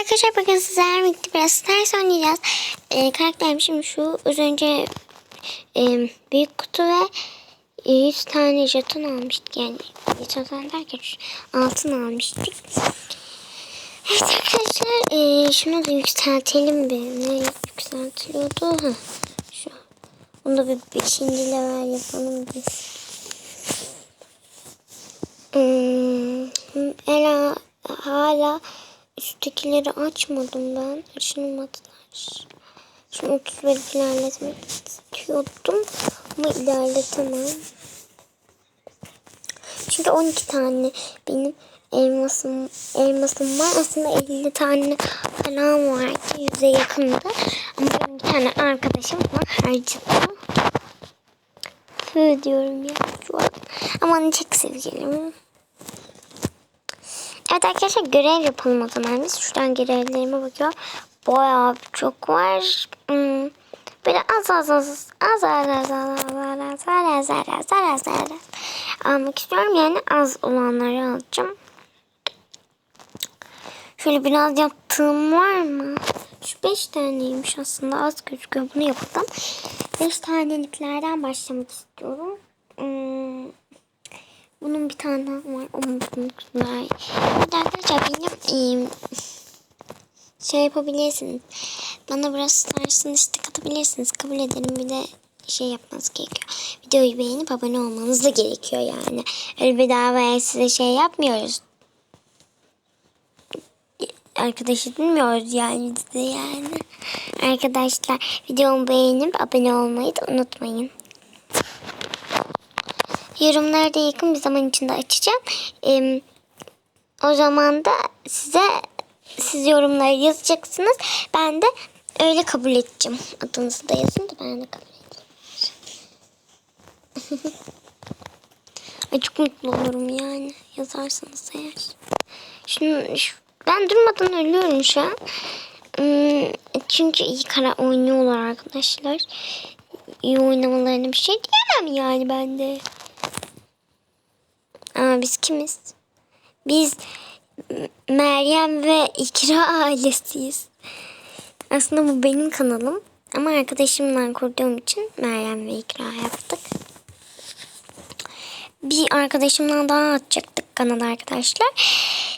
arkadaşlar bugün sizlerle birlikte biraz Stars oynayacağız. Ee, karakterim şimdi şu az önce e, büyük kutu ve e, 100 tane jeton almıştık. Yani jeton derken altın almıştık. Evet arkadaşlar e, şunu da yükseltelim bir. Ne yükseltiliyordu? Ha, şu. Bunu da bir 5. level yapalım biz. Hmm, hala üsttekileri açmadım ben. Açılmadılar. Şimdi 31 ilerletmek istiyordum ama ilerletemem. Çünkü 12 tane benim elmasım elmasım var. Aslında 50 tane falan vardı. Yüze yakındı. Ama benim bir tane arkadaşım var harcadı. Hı diyorum ya şu an. Ama onu çok sevgilim. Evet arkadaşlar görev yapalım o zaman biz. Şuradan görevlerime bakıyorum. Bayağı çok var. Hmm. Böyle az az az az az az az az az az az az az az az az almak istiyorum. Yani az olanları alacağım. Şöyle biraz yaptığım var mı? Şu beş taneymiş aslında az gözüküyor. Bunu yapalım. Beş taneliklerden başlamak istiyorum. Bunun bir tane daha var. De arkadaşlar benim şey yapabilirsiniz. Bana biraz Stars'ın istek atabilirsiniz. Kabul ederim. Bir de şey yapmanız gerekiyor. Videoyu beğenip abone olmanız da gerekiyor yani. Öyle bedavaya size şey yapmıyoruz. Arkadaş edinmiyoruz yani biz de yani. Arkadaşlar videomu beğenip abone olmayı da unutmayın. Yorumlarda yakın bir zaman içinde açacağım. Ee, o zaman da size siz yorumları yazacaksınız. Ben de öyle kabul edeceğim. Adınızı da yazın da ben de kabul edeyim. Çok mutlu olurum yani yazarsanız eğer. Şunu, şu, ben durmadan ölüyorum şu an. Hmm, çünkü iyi kara oynuyorlar arkadaşlar. İyi oynamalarına bir şey diyemem yani ben de. Aa, biz kimiz? Biz Meryem ve İkra ailesiyiz. Aslında bu benim kanalım. Ama arkadaşımla kurduğum için Meryem ve İkra yaptık. Bir arkadaşımla daha açacaktık kanal arkadaşlar.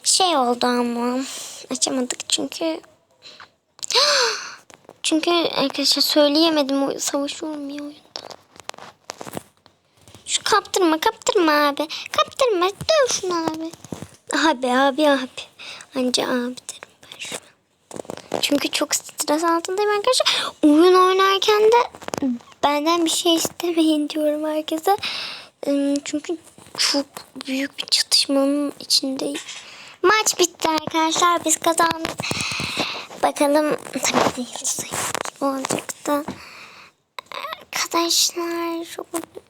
Şey oldu ama açamadık çünkü çünkü arkadaşlar söyleyemedim o ya oyunda. Şu kaptırma kaptırma abi. Kaptırma döv abi. Abi abi abi. Anca abi derim ben şu an. Çünkü çok stres altındayım arkadaşlar. Oyun oynarken de benden bir şey istemeyin diyorum herkese. Çünkü çok büyük bir çatışmanın içindeyim. Maç bitti arkadaşlar. Biz kazandık. Bakalım tabii değil olacak da. Arkadaşlar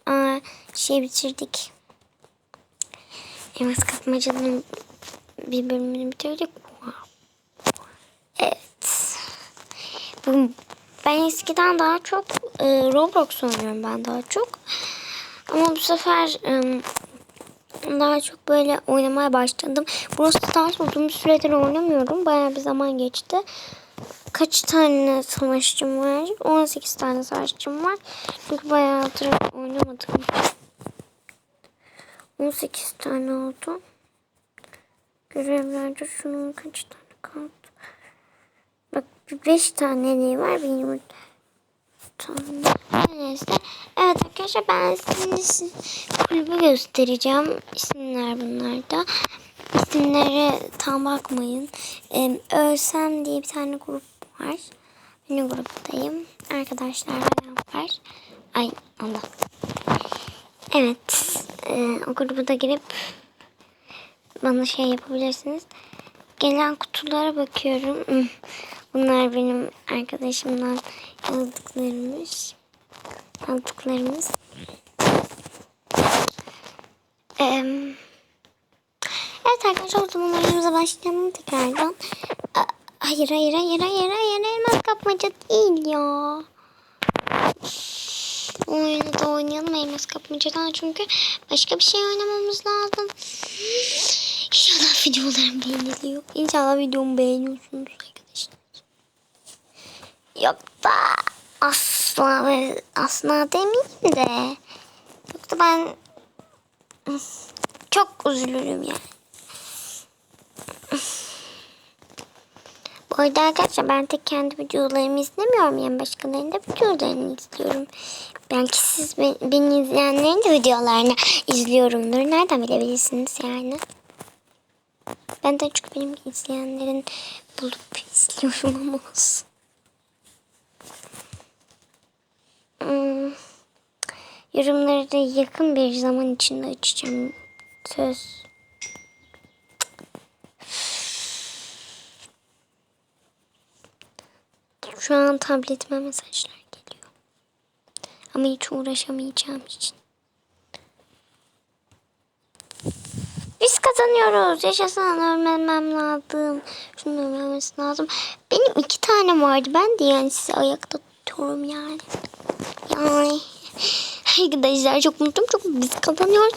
Aa, şey bitirdik. Elmas kapmacanın bir bölümünü bitirdik. Evet. Bu, ben eskiden daha çok e, Roblox oynuyorum ben daha çok. Ama bu sefer e, daha çok böyle oynamaya başladım. Burası Stars uzun süredir oynamıyorum. Bayağı bir zaman geçti. Kaç tane savaşçım var? 18 tane savaşçım var. Çünkü bayağıdır oynamadım. 18 tane oldu. Görevlerde şunun kaç tane kaldı? Bak 5 tane ne var? Benim tane. Neyse. Evet arkadaşlar ben size kulübü göstereceğim. İsimler bunlar da. İsimlere tam bakmayın. Ee, Ölsem diye bir tane grup var. Benim gruptayım. Arkadaşlar var. Ay Allah. Evet. E, o gruba da girip bana şey yapabilirsiniz. Gelen kutulara bakıyorum. Hmm, Bunlar benim arkadaşımdan aldıklarımız. Aldıklarımız. Ee, evet arkadaşlar o zaman oyunumuza başlayalım tekrardan. Aa, Hayır hayır hayır hayır hayır elmas kapmaca değil ya. Oyunu da oynayalım elmas kapmacadan çünkü başka bir şey oynamamız lazım. İnşallah videolarım beğeniliyor. İnşallah videomu beğeniyorsunuz arkadaşlar. Yok da asla asla demeyeyim de. Yok da ben çok üzülürüm yani. Bu arada arkadaşlar ben tek kendi videolarımı izlemiyorum yani başkalarının da videolarını izliyorum. Belki siz be- beni izleyenlerin de videolarını izliyorumdur. Nereden bilebilirsiniz yani? Ben de çok benim izleyenlerin bulup izliyorum ama olsun. Hmm. Yorumları da yakın bir zaman içinde açacağım. Söz. Şu an tabletime mesajlar geliyor. Ama hiç uğraşamayacağım için. Biz kazanıyoruz. Yaşasın ölmemem lazım. Şunu ölmemesi lazım. Benim iki tane vardı. Ben de yani sizi ayakta tutuyorum yani. Yani arkadaşlar çok mutluyum. Çok biz kazanıyoruz.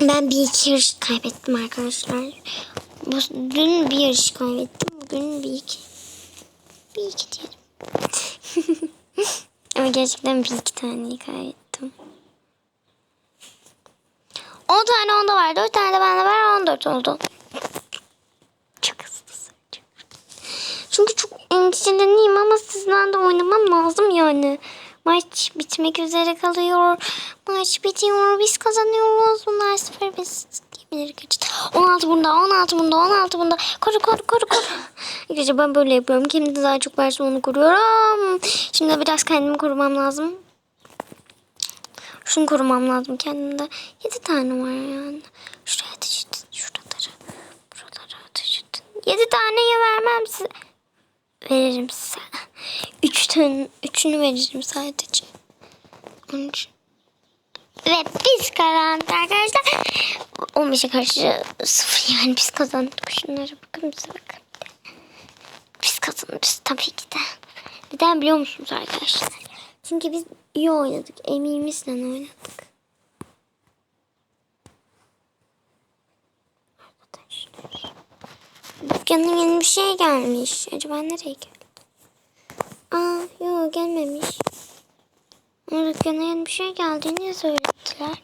Ben bir iki yarış kaybettim arkadaşlar. Dün bir yarış kaybettim. Bugün bir iki bir iki diyelim. Ama gerçekten bir iki taneyi kaybettim. 10 tane onda var. 4 tane de bende var. 14 oldu. Çok hızlı Çünkü çok endişeleniyim ama sizden de oynamam lazım yani. Maç bitmek üzere kalıyor. Maç bitiyor. Biz kazanıyoruz. Bunlar 0-1 bilerek kaçtı. 16 bunda, 16 bunda, 16 bunda. Koru, koru, koru, koru. Gece ben böyle yapıyorum. Kimde daha çok varsa onu koruyorum. Şimdi biraz kendimi korumam lazım. Şunu korumam lazım kendimde. 7 tane var yani. Şuraya ateş et. Şuralara. Buralara ateş et. 7 taneyi vermem size. Veririm size. 3 Üç tane, 3'ünü veririm sadece. Onun için. Ve biz kazandık arkadaşlar. 15'e karşı 0 yani biz kazandık. Şunlara bakın bize bakın. Biz kazanırız tabii ki de. Neden biliyor musunuz arkadaşlar? Çünkü biz iyi oynadık. Emeğimizle oynadık. Arkadaşlar. Dükkanın yeni bir şey gelmiş. Acaba nereye geldi? Aa yok gelmemiş. Dükkana yeni bir şey geldiğini söylediler.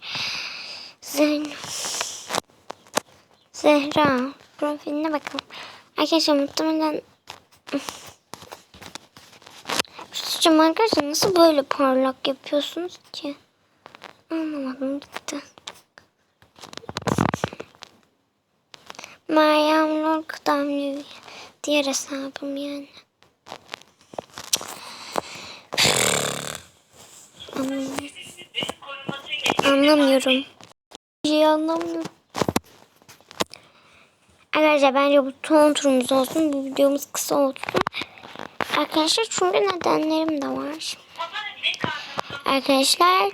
Zeynep. Zehra. Profiline bakalım. Arkadaşlar muhtemelen Hocam arkadaşlar nasıl böyle parlak yapıyorsunuz ki? Anlamadım gitti. Meryem Nur Kıdemli diğer hesabım yani. Anlamıyorum. Anlamıyorum. Anlamıyorum. Arkadaşlar bence bu son turumuz olsun. Bu videomuz kısa olsun. Arkadaşlar çünkü nedenlerim de var. Arkadaşlar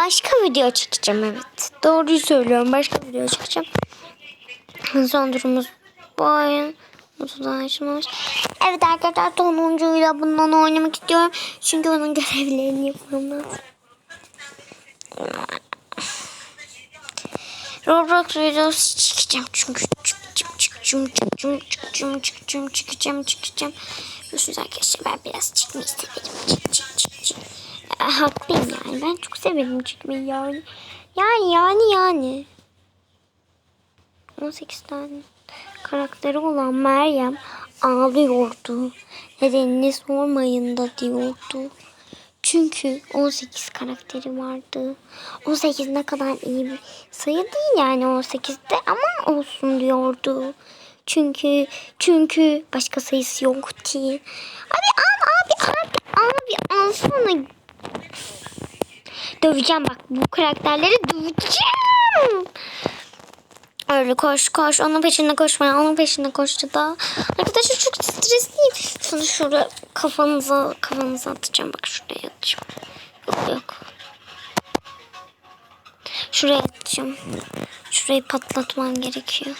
başka video çekeceğim evet. Doğruyu söylüyorum. Başka video çekeceğim. Son durumumuz bu oyun. Mutlu açılmış. Evet arkadaşlar sonuncuyla bundan oynamak istiyorum. Çünkü onun görevlerini yapmam lazım. Roblox videosu çekeceğim çünkü çıkacağım çıkacağım çıkacağım çıkacağım çıkacağım çıkacağım. Görüşürüz arkadaşlar. Ben biraz çıkmayı severim çık çık çık çık. Haklıyım yani. Ben çok severim çıkmayı yani. Yani yani yani. 18 tane karakteri olan Meryem ağlıyordu. Nedenini sormayın da diyordu çünkü 18 karakteri vardı. 18 ne kadar iyi bir sayı değil yani 18'de ama olsun diyordu. Çünkü çünkü başka sayısı yok ki. Abi al abi abi abi alsana. Döveceğim bak bu karakterleri döveceğim. Öyle koş koş onun peşinde koşmaya onun peşinde koştu da. Arkadaşlar çok stresliyim. Şunu şuraya kafanıza kafanıza atacağım. Bak şuraya atacağım. Yok yok. Şuraya atacağım. Şurayı patlatmam gerekiyor.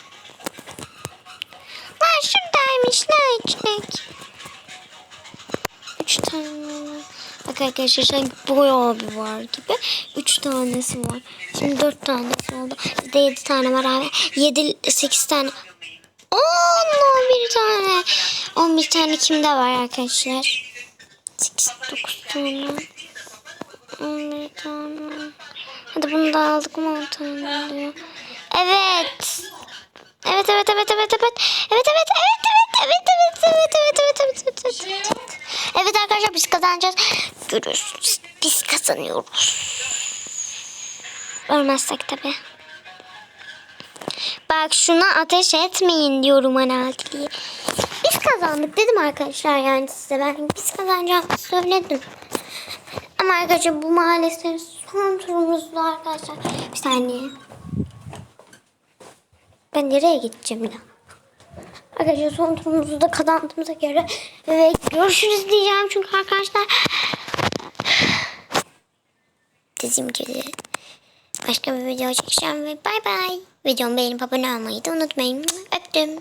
Bak arkadaşlar sanki bayağı bir var gibi. Üç tanesi var. Şimdi dört tanesi oldu. Bizde yedi tane var abi. Yedi, sekiz tane. On, on bir tane. On bir tane kimde var arkadaşlar? Sekiz, dokuz tane. On bir tane. Hadi bunu da aldık mı on tane diyor. Evet evet evet evet evet. Evet evet evet evet evet evet evet evet evet evet evet evet evet. Evet arkadaşlar biz kazanacağız. Görürsünüz. Biz kazanıyoruz. Ölmezsek tabi. Bak şuna ateş etmeyin diyorum Analtili'ye. Biz kazandık dedim arkadaşlar yani size ben biz kazanacağımızı söyledim. Ama arkadaşlar bu maalesef son turumuzdu arkadaşlar. Bir saniye. Ben nereye gideceğim ya? Arkadaşlar son turumuzu da kazandığımıza göre ve görüşürüz diyeceğim çünkü arkadaşlar gibi başka bir video çekeceğim ve bay bay. Videomu beğenip abone olmayı da unutmayın. Öptüm.